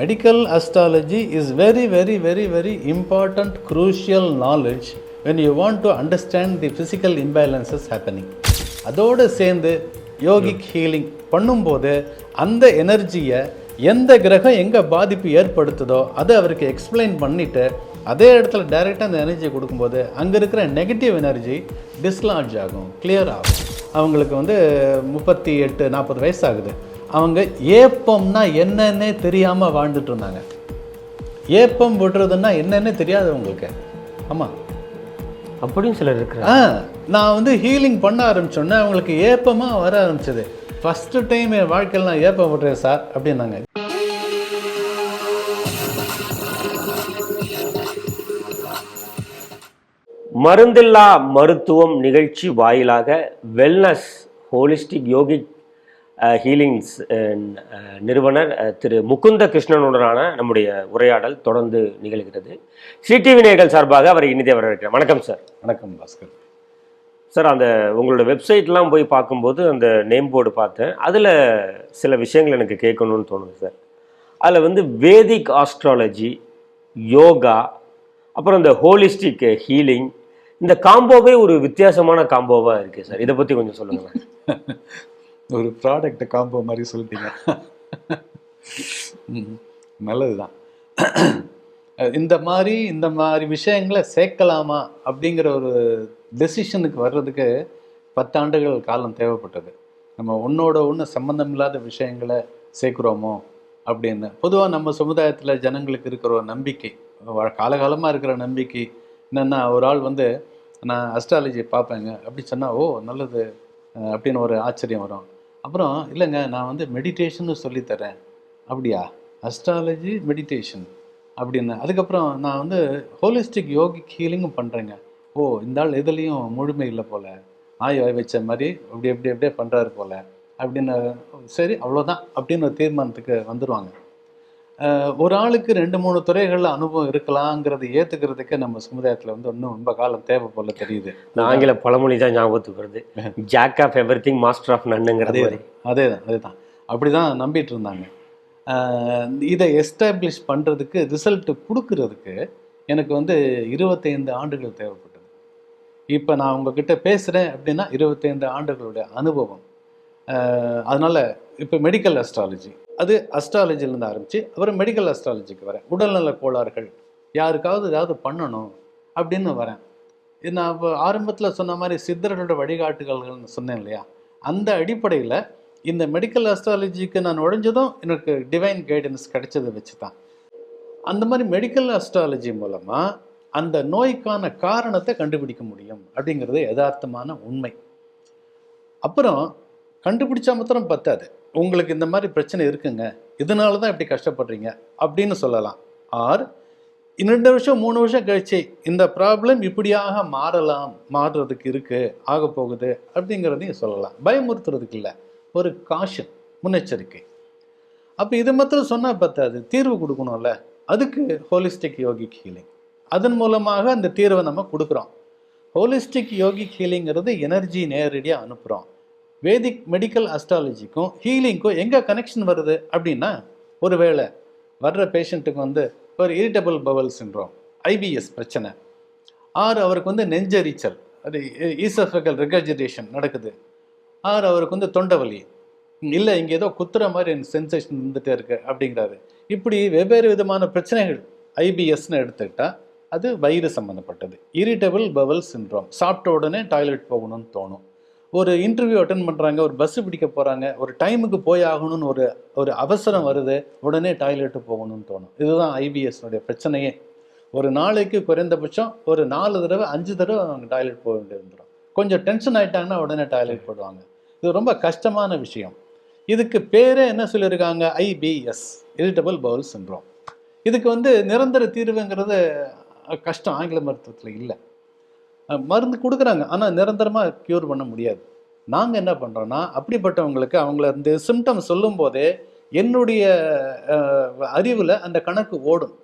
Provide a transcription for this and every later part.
Medical astrology is very very very very important crucial knowledge when you want to understand the physical imbalances happening அதோடு சேர்ந்து yogic healing பண்ணும்போது அந்த எனர்ஜியை எந்த கிரகம் எங்கே பாதிப்பு ஏற்படுத்துதோ அதை அவருக்கு எக்ஸ்பிளைன் பண்ணிவிட்டு அதே இடத்துல டைரெக்டாக அந்த எனர்ஜியை கொடுக்கும்போது அங்கே இருக்கிற நெகட்டிவ் எனர்ஜி டிஸ்லார்ஜ் ஆகும் கிளியர் ஆகும். அவங்களுக்கு வந்து முப்பத்தி எட்டு நாற்பது வயசு ஆகுது அவங்க ஏப்பம்னா என்னன்னே தெரியாமல் வாழ்ந்துட்டு இருந்தாங்க. ஏப்பம் விடுறதுன்னா என்னன்னே தெரியாது அவங்களுக்கு ஆமாம் அப்படியும் சிலர் இருக்கிறாங்க. ஆ நான் வந்து ஹீலிங் பண்ண ஆரம்பிச்சோன்னே அவங்களுக்கு ஏப்பமாக வர ஆரம்பிச்சது. ஃபஸ்ட்டு டைம் என் வாழ்க்கையில் நான் ஏப்பம் விடுறேன் சார் அப்படின்னாங்க. மருந்தில்லா மருத்துவம் நிகழ்ச்சி வாயிலாக வெல்னஸ் ஹோலிஸ்டிக் யோகிக் ஹீலிங்ஸ் நிறுவனர் திரு முகுந்த கிருஷ்ணனுடனான நம்முடைய உரையாடல் தொடர்ந்து நிகழ்கிறது. சிடிவி நேயர்கள் சார்பாக அவரை இனிதே வரவேற்கிறேன். வணக்கம் சார். வணக்கம் பாஸ்கர். சார் அந்த உங்களோட வெப்சைட்லாம் போய் பார்க்கும்போது அந்த நேம் போர்டு பார்த்தேன். அதில் சில விஷயங்கள் எனக்கு கேட்கணும்னு தோணுது சார். அதில் வந்து வேதிக் ஆஸ்ட்ராலஜி யோகா அப்புறம் இந்த ஹோலிஸ்டிக் ஹீலிங் இந்த காம்போவே ஒரு வித்தியாசமான காம்போவாக இருக்குது சார். இதை பற்றி கொஞ்சம் சொல்லுங்களேன். ஒரு ப்ராடக்ட் காம்போ மாதிரி சொல்லிட்டீங்க. ம், நல்லதுதான். இந்த மாதிரி இந்த மாதிரி விஷயங்களை சேர்க்கலாமா அப்படிங்கிற ஒரு டெசிஷனுக்கு வர்றதுக்கு பத்தாண்டுகள் காலம் தேவைப்பட்டது. நம்ம ஒன்றோட ஒன்று சம்மந்தம் இல்லாத விஷயங்களை சேர்க்குறோமோ அப்படின்னு. பொதுவாக நம்ம சமுதாயத்தில் ஜனங்களுக்கு இருக்கிற ஒரு நம்பிக்கை காலகாலமாக இருக்கிற நம்பிக்கை என்னென்னா ஒரு ஆள் வந்து நான் அஸ்ட்ராலஜி பார்ப்பேங்க. அப்படி சொன்னால் ஓ நல்லது அப்படின்னு ஒரு ஆச்சரியம் வரும். அப்புறம் இல்லைங்க நான் வந்து மெடிடேஷன்னு சொல்லித்தரேன். அப்படியா? அஸ்ட்ராலஜி மெடிடேஷன் அப்படின்னு. அதுக்கப்புறம் நான் வந்து ஹோலிஸ்டிக் யோகிக் ஹீலிங்கும் பண்ணுறேங்க ஓ இந்த ஆள் எதுலேயும் முழுமை இல்லை போல. ஆய் வாய் வச்ச மாதிரி அப்படி அப்படி அப்படியே பண்ணுறாரு போல. அப்படின்னு சரி அவ்வளோதான் அப்படின்னு ஒரு தீர்மானத்துக்கு வந்துடுவாங்க ஒரு ஆளுக்கு ரெண்டு மூணு துறைகளில் அனுபவம் இருக்கலாங்கிறத ஏற்றுக்கிறதுக்கு நம்ம சமுதாயத்தில் வந்து இன்னும் ரொம்ப காலம் தேவை போல தெரியுது. இந்த ஆங்கில பழமொழி தான் ஞாபகத்துக்கு வருது. Jack of everything master of நன்னுங்கிற அதே தான் அதே தான் அப்படி தான். நம்பிட்டு இருந்தாங்க. இதை எஸ்டாப்ளிஷ் பண்ணுறதுக்கு ரிசல்ட் கொடுக்கறதுக்கு எனக்கு வந்து இருபத்தைந்து ஆண்டுகள் தேவைப்பட்டது. இப்போ நான் உங்ககிட்ட பேசுகிறேன் அப்படின்னா இருபத்தைந்து ஆண்டுகளுடைய அனுபவம். அதனால் இப்போ மெடிக்கல் அஸ்ட்ராலஜி அது அஸ்ட்ராலஜிலேருந்து ஆரம்பித்து அப்புறம் மெடிக்கல் அஸ்ட்ராலஜிக்கு வரேன். உடல்நல கோளாறுகள் யாருக்காவது ஏதாவது பண்ணணும் அப்படின்னு வரேன். நான் இப்போ ஆரம்பத்தில் சொன்ன மாதிரி சித்தர்களோட வழிகாட்டுகள்னு சொன்னேன் இல்லையா? அந்த அடிப்படையில் இந்த மெடிக்கல் அஸ்ட்ராலஜிக்கு நான் நுழைஞ்சதும் எனக்கு டிவைன் கைடன்ஸ் கிடைச்சதை வச்சு தான் அந்த மாதிரி மெடிக்கல் அஸ்ட்ராலஜி மூலமாக அந்த நோய்க்கான காரணத்தை கண்டுபிடிக்க முடியும் அப்படிங்கிறது யதார்த்தமான உண்மை. அப்புறம் கண்டுபிடிச்சா மாத்திரம் பத்தாது. உங்களுக்கு இந்த மாதிரி பிரச்சனை இருக்குங்க. இதனால தான் இப்படி கஷ்டப்படுறீங்க. அப்படின்னு சொல்லலாம். ஆர் ரெண்டு வருஷம் மூணு வருஷம் கழிச்சு இந்த ப்ராப்ளம் இப்படியாக மாறலாம் மாறுறதுக்கு இருக்குது ஆக போகுது அப்படிங்கிறதையும் சொல்லலாம். பயமுறுத்துறதுக்கு இல்லை. ஒரு காஷன் முன்னெச்சரிக்கை. அப்போ இது மாத்திரம் சொன்னால் பத்தாது. தீர்வு கொடுக்கணும்ல. அதுக்கு ஹோலிஸ்டிக் யோகிக் ஹீலிங் அதன் மூலமாக அந்த தீர்வை நம்ம கொடுக்குறோம். ஹோலிஸ்டிக் யோகிக் ஹீலிங்கிறது எனர்ஜி நேரடியாக அனுப்புகிறோம் வேதிக் மெடிக்கல் அஸ்ட்ராலஜிக்கும் ஹீலிங்க்கும் எங்கே கனெக்ஷன் வருது அப்படின்னா ஒருவேளை வர்ற பேஷண்ட்டுக்கு வந்து ஒரு இரிட்டபிள் பவல் சின்ரோம் ஐபிஎஸ் பிரச்சனை. ஆர் அவருக்கு வந்து நெஞ்சரிச்சல் அது ஈசஃபகல் ரெகர்ஜிடேஷன் நடக்குது. ஆர் அவருக்கு வந்து தொண்டை வலி. இல்லை இங்கே ஏதோ குத்துற மாதிரி எனக்கு சென்சேஷன் இருந்துகிட்டே இருக்கு அப்படிங்கிறாரு. இப்படி வெவ்வேறு விதமான பிரச்சனைகள் ஐபிஎஸ்னு எடுத்துக்கிட்டால் அது வயிறு சம்மந்தப்பட்டது இரிட்டபிள் பவல் சின்ரோம் சாப்பிட்ட உடனே டாய்லெட் போகணும்னு தோணும். ஒரு இன்டர்வியூ அட்டன் பண்ணுறாங்க ஒரு பஸ் பிடிக்க போகிறாங்க ஒரு டைமுக்கு போய் ஆகணும்னு ஒரு ஒரு அவசரம் வருது உடனே டாய்லெட்டு போகணும்னு தோணும். இதுதான் ஐபிஎஸ்னுடைய பிரச்சனையே. ஒரு நாளைக்கு குறைந்தபட்சம் ஒரு நாலு தடவை அஞ்சு தடவை அவங்க டாய்லெட் போக வேண்டியது வந்துடும் கொஞ்சம் டென்ஷன் ஆயிட்டாங்கன்னா உடனே டாய்லெட் போடுவாங்க. இது ரொம்ப கஷ்டமான விஷயம். இதுக்கு பேரே என்ன சொல்லியிருக்காங்க? ஐபிஎஸ் இரிட்டபிள் பவுல் சின்ரோம் இதுக்கு வந்து நிரந்தர தீர்வுங்கிறது கஷ்டம் ஆங்கில மருத்துவத்தில் இல்லை. மருந்து கொடுக்குறாங்க. ஆனால் நிரந்தரமாக க்யூர் பண்ண முடியாது. நாங்கள் என்ன பண்ணுறோன்னா அப்படிப்பட்டவங்களுக்கு அவங்கள இந்த சிம்டம் சொல்லும் போதே என்னுடைய அறிவில் அந்த கணக்கு ஓடும்.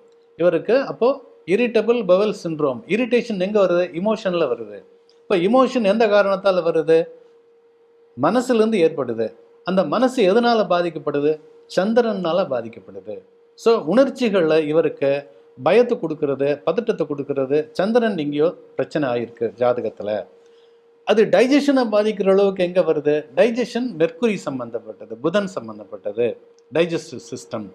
இவருக்கு அப்போது இரிட்டபிள் பவல் சின்ரோம் இரிட்டேஷன் எங்கே வருது? இமோஷனில் வருது. இப்போ இமோஷன் எந்த காரணத்தால் வருது? மனசுலேருந்து ஏற்படுது. அந்த மனசு எதனால் பாதிக்கப்படுது? சந்திரனால் பாதிக்கப்படுது. ஸோ உணர்ச்சிகளில் இவருக்கு பயத்தை கொடுக்கறது பதட்டத்தை கொடுக்கறது சந்திரன் எங்கேயோ பிரச்சனை ஆயிருக்கு ஜாதகத்தில். அது டைஜஷனை பாதிக்கிற அளவுக்கு எங்கே வருது? டைஜஷன் மெர்க்குரி சம்மந்தப்பட்டது புதன் சம்மந்தப்பட்டது டைஜஸ்டிவ் சிஸ்டம்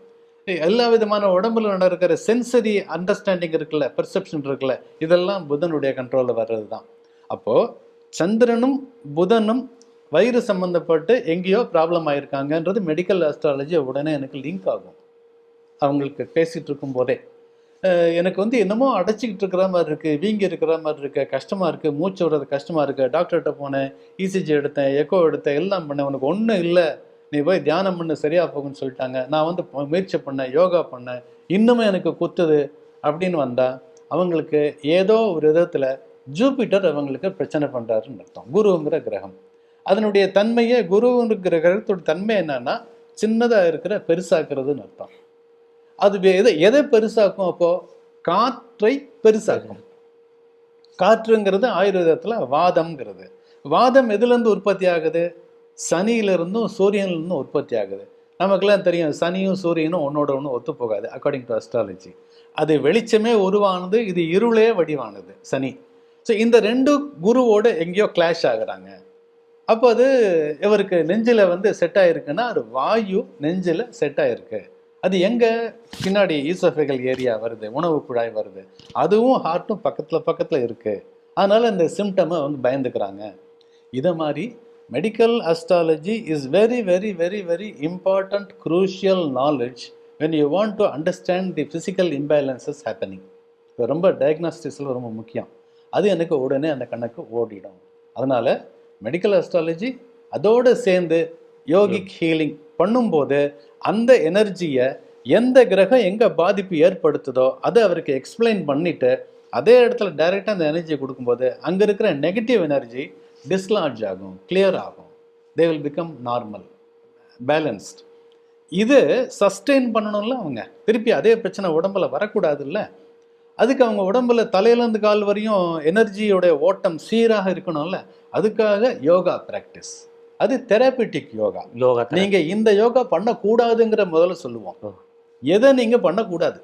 எல்லா விதமான உடம்புல நடக்கிற சென்சரி அண்டர்ஸ்டாண்டிங் இருக்குல்ல பெர்செப்ஷன் இருக்குல்ல இதெல்லாம் புதனுடைய கண்ட்ரோலில் வர்றது தான் அப்போது சந்திரனும் புதனும் வயிறு சம்மந்தப்பட்டு எங்கேயோ ப்ராப்ளம் ஆயிருக்காங்கன்றது மெடிக்கல் ஆஸ்ட்ராலஜி உடனே எனக்கு லிங்க் ஆகும். அவங்களுக்கு பேசிகிட்டு இருக்கும் போதே எனக்கு வந்து என்னமோ அடைச்சிக்கிட்டு இருக்கிற மாதிரி இருக்குது வீங்கி இருக்கிற மாதிரி இருக்கு கஷ்டமாக இருக்குது மூச்சு விடுறது கஷ்டமாக இருக்குது டாக்டர்கிட்ட போனேன் இசிஜி எடுத்தேன் எக்கோ எடுத்தேன் எல்லாம் பண்ணேன். உனக்கு ஒன்றும் இல்லை. நீ போய் தியானம் பண்ணு சரியாக போகும்னு சொல்லிட்டாங்க. நான் வந்து முயற்சி பண்ணேன் யோகா பண்ணேன். இன்னமும் எனக்கு குத்துது அப்படின்னு வந்தால் அவங்களுக்கு ஏதோ ஒரு விதத்தில் ஜூபிட்டர் அவங்களுக்கு பிரச்சனை பண்ணுறாருன்னு அர்த்தம். குருங்கிற கிரகம். அதனுடைய தன்மையே குருங்கிற கிரகத்தோட தன்மை என்னன்னா சின்னதாக இருக்கிற பெருசாக்குறதுன்னு அர்த்தம். அது வே- எதை எதை பெருசாக்கும் அப்போ? காற்றை பெருசாக்கும். காற்றுங்கிறது ஆயுர்வேதத்தில் வாதம்ங்கிறது. வாதம் எதுலேருந்து உற்பத்தி ஆகுது? சனியிலிருந்தும் சூரியன்லேருந்தும் உற்பத்தி ஆகுது. நமக்கெல்லாம் தெரியும் சனியும் சூரியனும் ஒன்னோட ஒன்று ஒத்து போகாது அக்கார்டிங் டு அஸ்ட்ராலஜி அது வெளிச்சமே உருவானது இது இருளே வடிவானது சனி. ஸோ இந்த ரெண்டு குருவோடு எங்கேயோ கிளாஷ் ஆகுறாங்க. அப்போ அது இவருக்கு நெஞ்சில் வந்து செட் ஆகிருக்குன்னா அது வாயு நெஞ்சில் செட் ஆகிருக்கு அது எங்கே? பின்னாடி ஈசோஃபெகல் ஏரியா வருது உணவு குழாய் வருது. அதுவும் ஹார்ட்டும் பக்கத்தில் பக்கத்தில் இருக்குது அதனால் இந்த சிம்டமை வந்து பயந்துக்கிறாங்க. இதை மாதிரி medical astrology is very very very very important crucial knowledge when you want to understand the physical imbalances happening இது ரொம்ப டயக்னாஸ்டிக்ஸில் ரொம்ப முக்கியம். அது எனக்கு உடனே அந்த கணக்கு ஓடிடும். அதனால் மெடிக்கல் அஸ்ட்ராலஜி அதோடு சேர்ந்து யோகிக் ஹீலிங் பண்ணும்போது அந்த எனர்ஜியை எந்த கிரகம் எங்கே பாதிப்பு ஏற்படுத்துதோ அதை அவருக்கு எக்ஸ்பிளைன் பண்ணிட்டு அதே இடத்துல டைரெக்டாக அந்த எனர்ஜியை கொடுக்கும்போது அங்கே இருக்கிற நெகட்டிவ் எனர்ஜி டிஸ்லார்ஜ் ஆகும் கிளியர் ஆகும். They will become normal balanced இது சஸ்டெயின் பண்ணணும்ல அவங்க. திருப்பி அதே பிரச்சனை உடம்புல வரக்கூடாதுல்ல. அதுக்கு அவங்க உடம்புல தலையிலேருந்து கால் வரையும் எனர்ஜியோடைய ஓட்டம் சீராக இருக்கணும்ல. அதுக்காக யோகா ப்ராக்டிஸ் அது தெரபிட்டிக் யோகா யோகா நீங்க இந்த யோகா பண்ணக்கூடாதுங்கிற முதல்ல சொல்லுவோம். எதை நீங்க பண்ணக்கூடாது?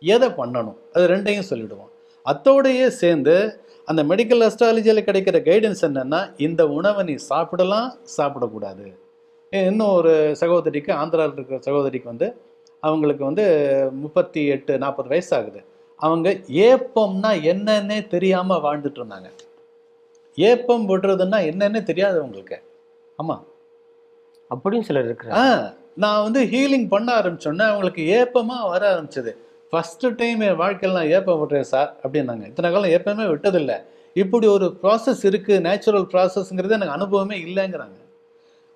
எதை பண்ணணும்? அது ரெண்டையும் சொல்லிடுவோம். அத்தோடையே சேர்ந்து அந்த மெடிக்கல் அஸ்ட்ராலஜியில் கிடைக்கிற கைடன்ஸ் என்னன்னா இந்த உணவை நீ சாப்பிடலாம் சாப்பிடக்கூடாது. இன்னும் ஒரு சகோதரிக்கு ஆந்திராவில் இருக்கிற சகோதரிக்கு வந்து அவங்களுக்கு வந்து முப்பத்தி எட்டு நாற்பது வயசு ஆகுது அவங்க ஏப்பம்னா என்னன்னே தெரியாம வாழ்ந்துட்டு இருந்தாங்க. ஏப்பம் விடுறதுன்னா என்னன்னே தெரியாது அவங்களுக்கு ஆமா. அப்படியும் சிலர் இருக்கிறாங்க. நான் வந்து ஹீலிங் பண்ண ஆரம்பிச்சோன்னே அவங்களுக்கு ஏப்பமா வர ஆரம்பிச்சது. ஃபர்ஸ்ட் டைம் என் வாழ்க்கையில் நான் ஏப்பம் விட்டுறேன் சார் அப்படின்னாங்க. இத்தனை காலம் ஏப்பமே விட்டதில்லை. இப்படி ஒரு ப்ராசஸ் இருக்கு நேச்சுரல் ப்ராசஸ்ங்கிறது எனக்கு அனுபவமே இல்லைங்கிறாங்க.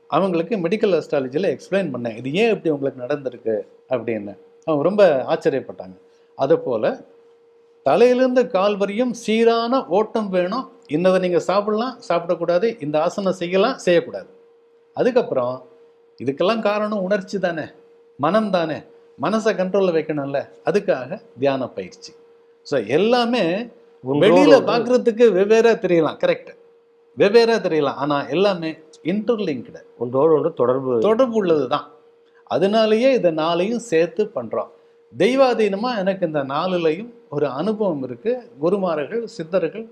அவங்களுக்கு மெடிக்கல் அஸ்ட்ராலஜியில் எக்ஸ்பிளைன் பண்ணேன். இது ஏன் இப்படி உங்களுக்கு நடந்திருக்கு அப்படின்னு. அவங்க ரொம்ப ஆச்சரியப்பட்டாங்க. அதுபோல் தலையிலிருந்து கால் வரையும் சீரான ஓட்டம் வேணும். இன்னதை நீங்கள் சாப்பிடலாம் சாப்பிடக்கூடாது. இந்த ஆசனம் செய்யலாம் செய்யக்கூடாது. அதுக்கப்புறம் இதுக்கெல்லாம் காரணம் உணர்ச்சி தானே மனம் தானே. மனசை கண்ட்ரோலில் வைக்கணும்ல. அதுக்காக தியான பயிற்சி. ஸோ எல்லாமே வெளியில பார்க்கறதுக்கு வெவ்வேறா தெரியலாம். கரெக்ட் வெவ்வேறா தெரியலாம். ஆனா எல்லாமே இன்டர்லிங்க்டு ஒன்றோடு ஒன்று தொடர்பு தொடர்பு உள்ளது தான் அதனாலேயே இதை நாளையும் சேர்த்து பண்றோம். தெய்வாதீனமா எனக்கு இந்த நாலுலையும் ஒரு அனுபவம் இருக்கு. குருமார்கள் சித்தர்கள்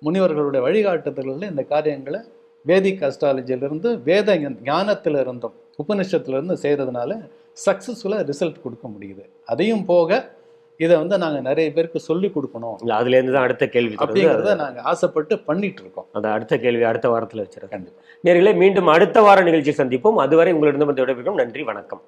முனிவர்களுடைய வழிகாட்டுதல்களில் இந்த காரியங்களை வேதிக் அஸ்ட்ராலஜியிலிருந்து வேத ஞ- ஞானத்துல இருந்தும் உபனிஷத்துல இருந்து செய்யறதுனால சக்ஸஸ்ஃபுல்லாக ரிசல்ட் கொடுக்க முடியுது. அதையும் போக இதை வந்து நாங்க நிறைய பேருக்கு சொல்லி கொடுக்கணும். அதுல இருந்து தான் அடுத்த கேள்வி. அப்படிங்கிறத நாங்க ஆசைப்பட்டு பண்ணிட்டு இருக்கோம் அந்த அடுத்த கேள்வி அடுத்த வாரத்துல வச்சிருக்கேன் கண்டிப்பா. நேர்களே மீண்டும் அடுத்த வார நிகழ்ச்சி சந்திப்போம். அதுவரை உங்களிடம் வந்து விடைபெறும் நன்றி வணக்கம்.